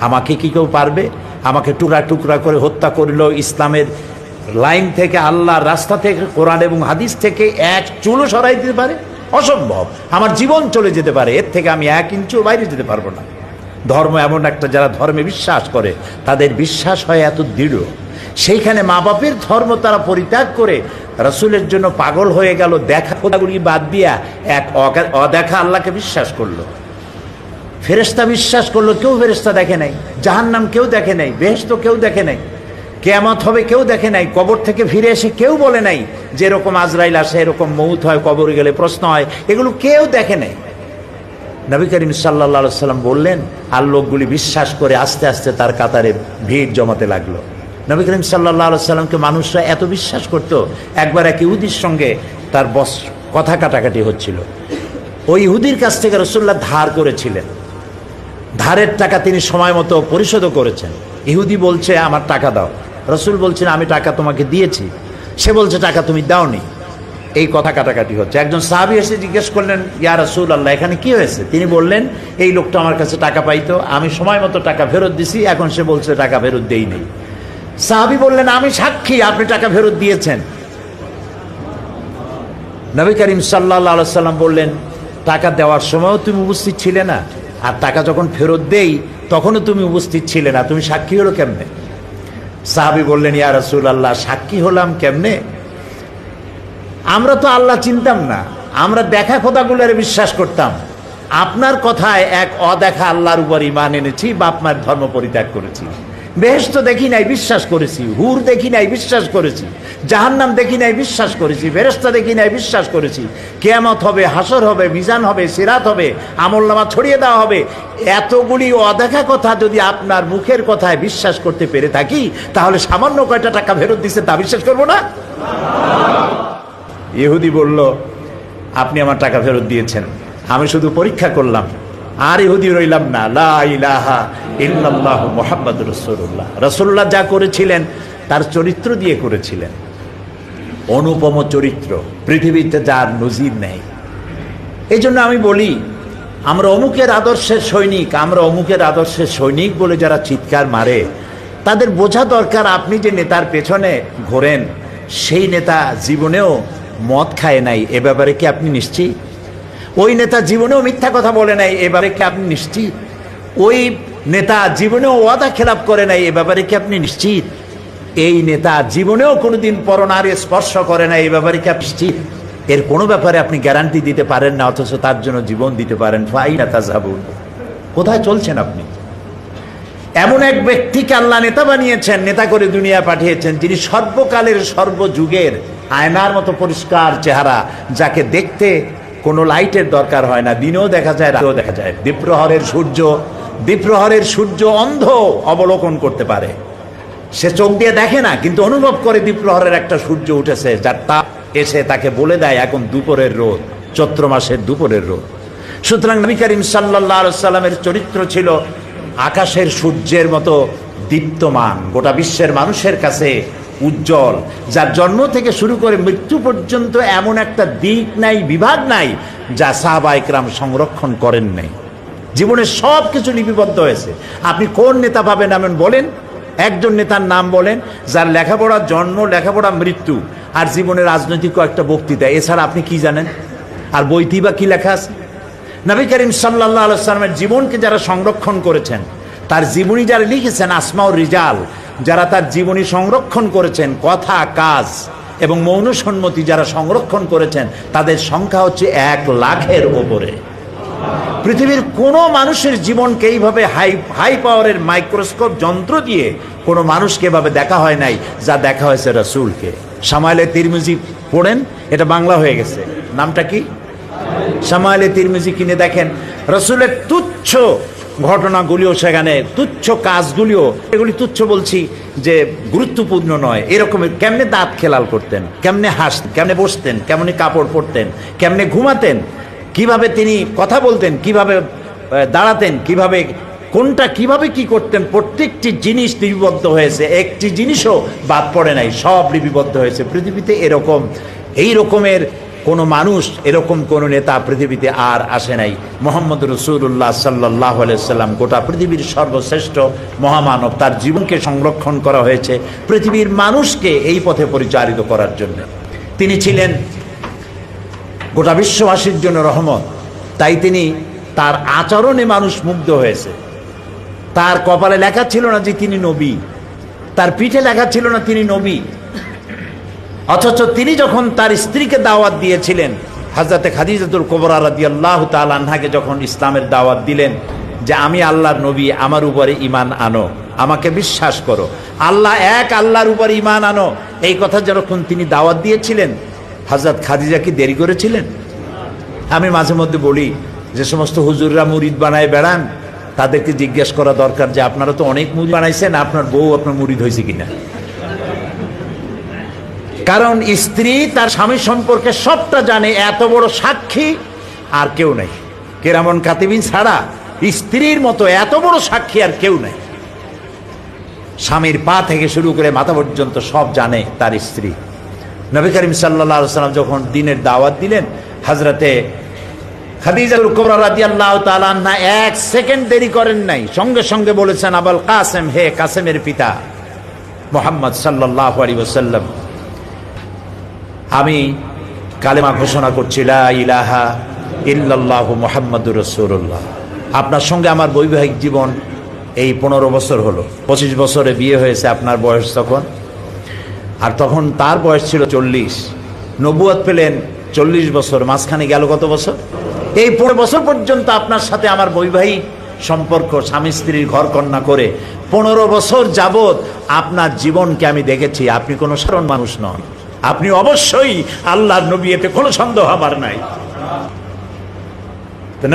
আমাকে কি কেউ পারবে? আমাকে টুকরা টুকরা করে হত্যা করল ইসলামের লাইন থেকে, আল্লাহর রাস্তা থেকে, কোরআন এবং হাদিস থেকে এক চুলো সরাই দিতে পারে? অসম্ভব। আমার জীবন চলে যেতে পারে, এর থেকে আমি এক ইঞ্চিও বাইরে যেতে পারব না। ধর্ম এমন একটা, যারা ধর্মে বিশ্বাস করে, তাদের বিশ্বাস হয় এত দৃঢ়। সেইখানে মা বাপের ধর্ম তারা পরিত্যাগ করে, রসুলের জন্য পাগল হয়ে গেল, দেখা কথাগুলি বাদ দিয়া এক অদেখা আল্লাহকে বিশ্বাস করল। ফেরেস্তা বিশ্বাস করল, কেউ ফেরেস্তা দেখে নাই। জাহান্নাম কেউ দেখে নাই বেহেস্ত কেউ দেখে নাই। কেয়ামত হবে কেউ দেখে নাই, কবর থেকে ফিরে এসে কেউ বলে নাই যে এরকম আজরাইল আসে, এরকম মৌত হয়, কবরে গেলে প্রশ্ন হয়। এগুলো কেউ দেখে নাই। নবী করিম সাল্লা সাল্লাম বললেন, আর লোকগুলি বিশ্বাস করে আস্তে আস্তে তার কাতারে ভিড় জমাতে লাগল। নবী করিম সাল্লাহ সাল্লামকে মানুষরা এত বিশ্বাস করত, একবার এক ইহুদির সঙ্গে তার বস কথা কাটাকাটি হচ্ছিল। ওই ইহুদির কাছ থেকে রসুল্লাহ ধার করেছিলেন। ধারের টাকা তিনি সময় মতো পরিশোধও করেছেন। ইহুদি বলছে, আমার টাকা দাও। রসুল বলছেন, আমি টাকা তোমাকে দিয়েছি। সে বলছে, টাকা তুমি দাওনি। এই কথা কাটাকাটি হচ্ছে। একজন সাহাবি এসে জিজ্ঞেস করলেন, ইয়া রসুল আল্লাহ এখানে কি হয়েছে? তিনি বললেন, এই লোকটা আমার কাছে টাকা পাইতো, আমি সময় মতো টাকা ফেরত দিছি, এখন সে বলছে, টাকা ফেরত দেইনি সাহাবি বললেন, আমি সাক্ষী, আপনি টাকা ফেরত দিয়েছেন। নবী করিম সাল্লাহ সাল্লাম বললেন, টাকা দেওয়ার সময়ও তুমি উপস্থিত ছিলে না। আর টাকা যখন ফেরত দেই, তখনও তুমি উপস্থিত ছিলে না। তুমি সাক্ষী হলো কেমনে? সাহাবি বললেন, ইয়া রসুল আল্লাহ সাক্ষী হলাম কেমনে? আমরা তো আল্লাহ চিনতাম না। আমরা দেখা খোদাগুলোরে বিশ্বাস করতাম। আপনার কথায় এক অদেখা আল্লাহর উপর ইমান এনেছি বাপ মায়ের ধর্ম পরিত্যাগ করেছি। বেহেস্ত দেখি নাই, বিশ্বাস করেছি। হুর দেখি নাই, বিশ্বাস করেছি। জাহান্নাম দেখি নাই, বিশ্বাস করেছি। ফেরেস্তা দেখি নাই, বিশ্বাস করেছি। কেয়ামত হবে হাসর হবে, মিজান হবে, সিরাত হবে আমলনামা ছড়িয়ে দেওয়া হবে। এতগুলি অদেখা কথা যদি আপনার মুখের কথায় বিশ্বাস করতে পেরে থাকি, তাহলে সামান্য কয়টা টাকা ফেরত দিচ্ছে তা বিশ্বাস করব না? ইহুদি বলল, আপনি আমার টাকা ফেরত দিয়েছেন। আমি শুধু পরীক্ষা করলাম। আর ইহুদি রইলাম না। লা ইলাহা ইল্লাল্লাহ মোহাম্মদ রসুল্লাহ রসুল্লাহ যা করেছিলেন, তার চরিত্র দিয়ে করেছিলেন। অনুপম চরিত্র, পৃথিবীতে যার নজির নেই। এই জন্য আমি বলি, আমরা অমুকের আদর্শের সৈনিক, আমরা অমুকের আদর্শের সৈনিক বলে যারা চিৎকার মারে, তাদের বোঝা দরকার আপনি যে নেতার পেছনে ঘোরেন, সেই নেতা জীবনেও মদ খায় নাই। এ ব্যাপারে কি আপনি নিশ্চিত? ওই নেতা জীবনেও মিথ্যা কথা বলে নাই, এ ব্যাপারে কি আপনি নিশ্চিত? ওই নেতা জীবনেও ওয়াদা খেলাপ করে নাই, এ ব্যাপারে কি আপনি নিশ্চিত? এই নেতা জীবনেও কোনোদিন পরনারে স্পর্শ করে নাই এই ব্যাপারে কি আপনি নিশ্চিত? এর কোনো ব্যাপারে আপনি গ্যারান্টি দিতে পারেন না, অথচ তার জন্য জীবন দিতে পারেন। ফাই না তাজাবুন। কোথায় চলছেন আপনি? এমন এক ব্যক্তিকে আল্লাহ নেতা বানিয়েছেন, নেতা করে দুনিয়া পাঠিয়েছেন, যিনি সর্বকালের সর্বযুগের আয়নার মতো পরিষ্কার চেহারা, যাকে দেখতে কোনো লাইটের দরকার হয় না, দিনেও দেখা যায়, রাতেও দেখা যায়। দ্বীপ্রহরের সূর্য দ্বীপ্রহরের সূর্য অন্ধ অবলোকন করতে পারে। সে চোখ দিয়ে দেখে না, কিন্তু অনুভব করে দ্বীপ্রহরের একটা সূর্য উঠেছে, যার তাপ এসে তাকে বলে দেয়, এখন দুপুরের রোদ, চৈত্র মাসের দুপুরের রোদ। সুতরাং নবী করিম সাল্লাহ সাল্লামের চরিত্র ছিল আকাশের সূর্যের মতো দীপ্তমান। গোটা বিশ্বের মানুষের কাছে উজ্জ্বল, যার জন্ম থেকে শুরু করে মৃত্যু পর্যন্ত এমন একটা দিক নাই, বিভাগ নাই, যা সাহাবা ইকরাম সংরক্ষণ করেন নাই। জীবনের সব কিছু লিপিবদ্ধ হয়েছে। আপনি কোন নেতা পাবেন এমন বলেন? একজন নেতার নাম বলেন, যার লেখাপড়া জন্ম, লেখাপড়া মৃত্যু, আর জীবনে রাজনৈতিক একটা বক্তৃতা। এছাড়া আপনি কি জানেন? আর বইটি বা কি লেখা আছে? নবী করিম সাল্লাহ আলাইসালামের জীবনকে যারা সংরক্ষণ করেছেন, তার জীবনী যারা লিখেছেন, আসমাউর রিজাল যারা তার জীবনী সংরক্ষণ করেছেন, কথা, কাজ এবং মৌন সম্মতি যারা সংরক্ষণ করেছেন, তাদের সংখ্যা হচ্ছে এক লাখের ওপরে। পৃথিবীর কোনো মানুষের জীবনকে এইভাবে হাই হাই পাওয়ারের মাইক্রোস্কোপ যন্ত্র দিয়ে কোনো মানুষকে এভাবে দেখা হয় নাই, যা দেখা হয়েছে রসুলকে। সামাইলে তিরমিজি পড়েন, এটা বাংলা হয়ে গেছে। নামটা কি? সামাইলে তিরমিজি কিনে দেখেন, রসুলের তুচ্ছ ঘটনাগুলিও সেখানে তুচ্ছ কাজগুলিও, এগুলি তুচ্ছ বলছি যে গুরুত্বপূর্ণ নয়। এরকমের কেমনে দাঁত খেলাল করতেন, কেমনে হাসতেন, কেমনে বসতেন, কেমনে কাপড় পরতেন, কেমনে ঘুমাতেন, কীভাবে তিনি কথা বলতেন, কীভাবে দাঁড়াতেন, কীভাবে, কোনটা কীভাবে কি করতেন, প্রত্যেকটি জিনিস লিপিবদ্ধ হয়েছে, একটি জিনিসও বাদ পড়ে নাই, সব লিপিবদ্ধ হয়েছে। পৃথিবীতে এরকম, এই রকমের কোনো মানুষ এরকম কোন নেতা পৃথিবীতে আর আসে নাই। মোহাম্মদ রসুল্লাহ সাল্লাহ সাল্লাম গোটা পৃথিবীর সর্বশ্রেষ্ঠ মহামানব, তার জীবনকে সংরক্ষণ করা হয়েছে পৃথিবীর মানুষকে এই পথে পরিচালিত করার জন্য। তিনি ছিলেন গোটা বিশ্ববাসীর জন্য রহমত। তাই তিনি তার আচরণে মানুষ মুগ্ধ হয়েছে। তার কপালে লেখা ছিল না যে তিনি নবী। তার পিঠে লেখা ছিল না তিনি নবী। অথচ তিনি যখন তার স্ত্রীকে দাওয়াত দিয়েছিলেন হাজরাতে খাদিজাতুল কোবরা রাদি আল্লাহ তালাহাকে যখন ইসলামের দাওয়াত দিলেন যে, আমি আল্লাহর নবী, আমার উপরে ইমান আনো, আমাকে বিশ্বাস করো। আল্লাহ এক, আল্লাহর উপরে ইমান আনো। এই কথা যখন তিনি দাওয়াত দিয়েছিলেন হাজরত খাদিজা কি দেরি করেছিলেন? আমি মাঝে মধ্যে বলি, যে সমস্ত হুজুররা মুরিদ বানায় বেড়ান, তাদেরকে জিজ্ঞেস করা দরকার যে, আপনারা তো অনেক মুরিদ বানাইছেন, আপনার বউ আপনার মুরিদ হয়েছে কিনা? কারণ স্ত্রী তার স্বামী সম্পর্কে সবটা জানে, এত বড় সাক্ষী আর কেউ নেই। কেরামন কাতিবিন ছাড়া স্ত্রীর মতো এত বড় সাক্ষী আর কেউ নেই। স্বামীর পা থেকে শুরু করে মাথা পর্যন্ত সব জানে তার স্ত্রী। নবী করিম সাল্লা সাল্লাম যখন দিনের দাওয়াত দিলেন হাজরাতে খাদিজাল কোবরা রাদিয়াল্লাহু তাআলা না এক সেকেন্ড দেরি করেন নাই, সঙ্গে সঙ্গে বলেছেন, আবুল কাসেম, হে কাসেমের পিতা মোহাম্মদ সাল্লাল্লাহু আলাইহি ওয়াসাল্লাম আমি কালেমা ঘোষণা করছি ইলাহা ইল্লাল্লাহু মুহাম্মাদুর রাসূলুল্লাহ। আপনার সঙ্গে আমার বৈবাহিক জীবন এই পনেরো বছর হলো। পঁচিশ বছরে বিয়ে হয়েছে আপনার বয়স তখন। আর তখন তার বয়স ছিল চল্লিশ। নবুয়াত পেলেন চল্লিশ বছর। মাঝখানে গেল কত বছর? এই পনেরো বছর পর্যন্ত আপনার সাথে আমার বৈবাহিক সম্পর্ক, স্বামী, স্ত্রীর ঘর কন্যা করে পনেরো বছর যাবৎ আপনার জীবনকে আমি দেখেছি। আপনি কোনো সাধারণ মানুষ নন। আপনি অবশ্যই আল্লাহর নবী এতে কোনো সন্দেহ হবার নাই। তো